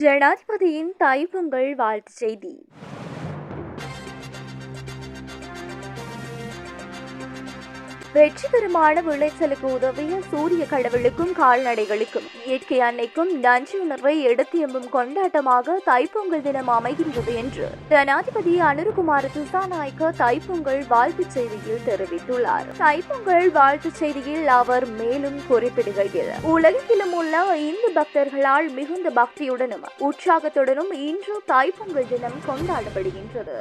ஜனாதிபதியின் தைப்பொங்கல் வாழ்த்துச் செய்தி. வெற்றிகரமான விளைச்சலுக்கு உதவிய சூரிய கடவுளுக்கும் கால்நடைகளுக்கும் இயற்கை அன்னைக்கும் நன்றி உணர்வை எடுத்தியம்பும் கொண்டாட்டமாக தைப்பொங்கல் தினம் அமைகின்றது என்று ஜனாதிபதி அனுருகுமார் திசாநாயக்க தைப்பொங்கல் வாழ்த்துச் செய்தியில் தெரிவித்துள்ளார். தைப்பொங்கல் வாழ்த்துச் செய்தியில் அவர் மேலும் குறிப்பிடுகையில் உலகத்திலும் உள்ள இந்து பக்தர்களால் மிகுந்த பக்தியுடனும் உற்சாகத்துடனும் இன்று தைப்பொங்கல் தினம் கொண்டாடப்படுகின்றது.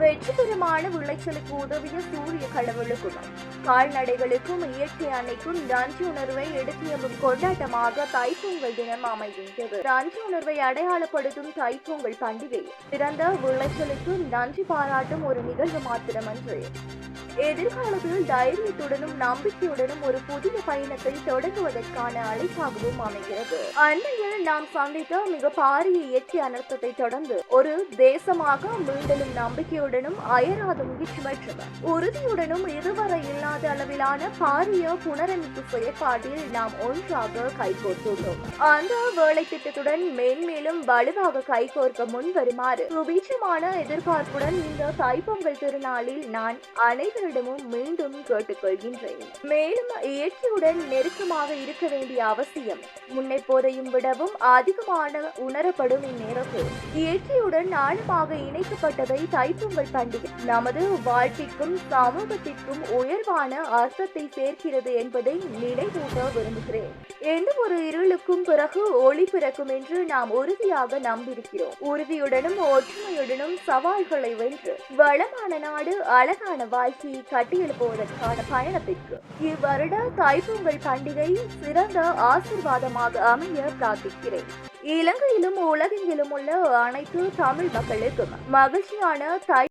வெற்றிகரமான விளைச்சலுக்கு உதவிய சூரிய கடவுளுக்கும் கால்நடைகளுக்கும் இயற்கை அன்னைக்கும் நன்றி உணர்வை எடுத்தியம்பும் கொண்டாட்டமாக தைப்பொங்கல் தினம் அமைகின்றது. நன்றி உணர்வை அடையாளப்படுத்தும் தைப்பொங்கல் பண்டிகை. சிறந்த விளைச்சலுக்கு நன்றி பாராட்டும் ஒரு நிகழ்வு மாத்திரமன்று. எதிர்காலத்தில் தைரியத்துடனும் நம்பிக்கையுடனும் ஒரு புதிய பயணத்தை தொடங்குவதற்கான அழைப்பாகவும் அமைகிறது. அண்மையில் நாம் சந்தித்த மிக பாரிய இயற்கை அனர்த்தத்தை தொடர்ந்து ஒரு தேசமாக மீண்டலும் உறுதியுடனும் அயராத முயற்சி பெற்றவர் உறுதியுடனும் இதுவரை இல்லாத அளவிலான பாரிய புனரமைப்பு செயற்பாட்டில் நாம் ஒன்றாக கைகோர்த்துள்ளோம். அந்த வேலை திட்டத்துடன் மேன்மேலும் வலுவாக கைகோர்க்க முன் வருமாறு சுபீட்சமான எதிர்பார்ப்புடன் இந்த தைப்பொங்கல் திருநாளில் நான் அனைவரிடமும் மீண்டும் கேட்டுக்கொள்கின்றேன். மேலும் இயற்கையுடன் நெருக்கமாக இருக்க வேண்டிய அவசியம் முன்னெப்போதையும் விடவும் அதிகமான உணரப்படும் இந்நேரத்தில். இயற்கையுடன் ஆழமாக இணைக்கப்பட்டதை தைப்பொங்கல் பொங்கல் பண்டிகை. நமது வாழ்க்கைக்கும் சமூகத்திற்கும் உயர்வான அர்த்தத்தை சேர்க்கிறது என்பதை நினைவூட்ட விரும்புகிறேன். எந்த ஒரு இருளுக்கும் பிறகு ஒளி பிறக்கும் என்று நாம் உறுதியாக நம்பியிருக்கிறோம். உறுதியுடனும் ஒற்றுமையுடனும் சவால்களை வென்று வளமான நாடு அழகான வாழ்க்கையை கட்டியெழுப்புவதற்கான பயணத்திற்கு. இவ்வருட தைப்பொங்கல் பண்டிகை சிறந்த ஆசிர்வாதமாக அமைய பிரார்த்திக்கிறேன். இலங்கையிலும் உலகெங்கிலும் உள்ள அனைத்து தமிழ் மக்களுக்கும் மகிழ்ச்சியான தை